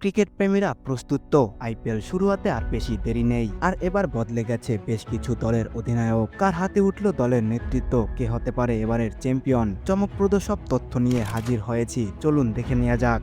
Cricket প্রেমীরা প্রস্তুত তো। IPL শুরু হতে আর বেশি দেরি নেই। আর এবার বদলে গেছে বেশ কিছু দলের অধিনায়ক। কার হাতে উঠল দলের নেতৃত্ব? কে হতে পারে এবারের চ্যাম্পিয়ন? চমকপ্রদ সব তথ্য নিয়ে হাজির হয়েছি। চলুন দেখে নেওয়া যাক।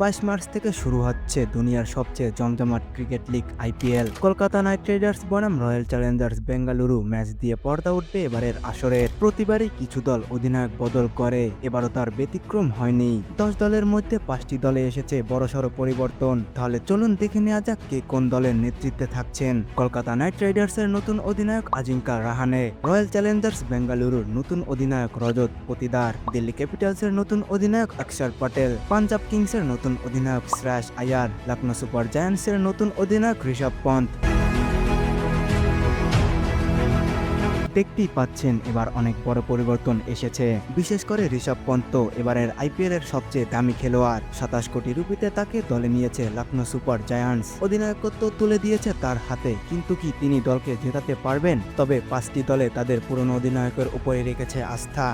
বাইশ মার্চ থেকে শুরু হচ্ছে দুনিয়ার সবচেয়ে জমজমাট cricket league IPL Kolkata knight riders, বনাম রয়্যাল চ্যালেঞ্জার্স, বেঙ্গালুরু ম্যাচ দিয়ে পর্দা উঠবে এবারের আসরের প্রতিবারই কিছু দল অধিনায়ক বদল করে, এবারও তার ব্যতিক্রম হয়নি। দশ দলের মধ্যে পাঁচটি দলে এসেছে বড়সড় পরিবর্তন। তাহলে চলুন দেখে নেওয়া যাক কে কোন দলের নেতৃত্বে থাকছেন। কলকাতা নাইট রাইডার্সের নতুন অধিনায়ক আজিঙ্কা রাহানে, রয়্যাল চ্যালেঞ্জার্স বেঙ্গালুরুর নতুন অধিনায়ক রজত পতিদার, দিল্লি ক্যাপিটালসের নতুন অধিনায়ক অক্ষর পটেল, পাঞ্জাব কিংসের নতুন অধিনায়ক শ্রেয়াস আয়ার লখনৌ সুপার জায়ান্টসের নতুন অধিনায়ক ঋষভ পন্থ। দেখতেই পাচ্ছেন, এবার অনেক বড় পরিবর্তন এসেছে। বিশেষ করে ঋষভ পন্ত এবারের আইপিএল এর সবচেয়ে দামি খেলোয়াড়। সাতাশ কোটি রুপিতে তাকে দলে নিয়েছে লখনৌ সুপার জায়ান্টস। অধিনায়কত্ব তুলে দিয়েছে তার হাতে, কিন্তু কি তিনি দলকে জেতাতে পারবেন? তবে পাঁচটি দলে তাদের পুরনো অধিনায়কের উপরে রেখেছে আস্থা।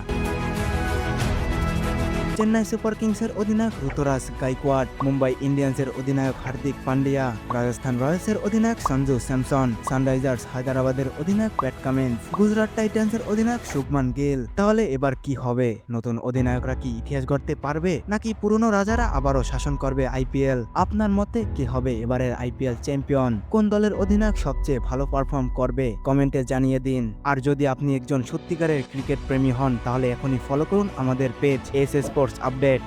চেন্নাই সুপার কিংসের অধিনায়ক ঋতুরাজ গাইকোয়াড, মুম্বাই ইন্ডিয়ান্সের অধিনায়ক হার্দিক পান্ডিয়া রাজস্থান রয়্যালসের অধিনায়ক সঞ্জু স্যামসন, সানরাইজার্স হায়দ্রাবাদের অধিনায়ক প্যাট কামিন্স, গুজরাট টাইটান্সের অধিনায়ক শুভমান গিল। তাহলে এবার কি হবে? নতুন অধিনায়করা কি ইতিহাস গড়তে পারবে? নাকি পুরনো রাজারা আবারও শাসন করবে আইপিএল? আপনার মতে কি হবে এবারের আইপিএল চ্যাম্পিয়ন? কোন দলের অধিনায়ক সবচেয়ে ভালো পারফর্ম করবে? কমেন্টে জানিয়ে দিন। আর যদি আপনি একজন সত্যিকারের ক্রিকেট প্রেমী হন, তাহলে এখনই ফলো করুন আমাদের পেজ এস স্পোর্টস আপডেট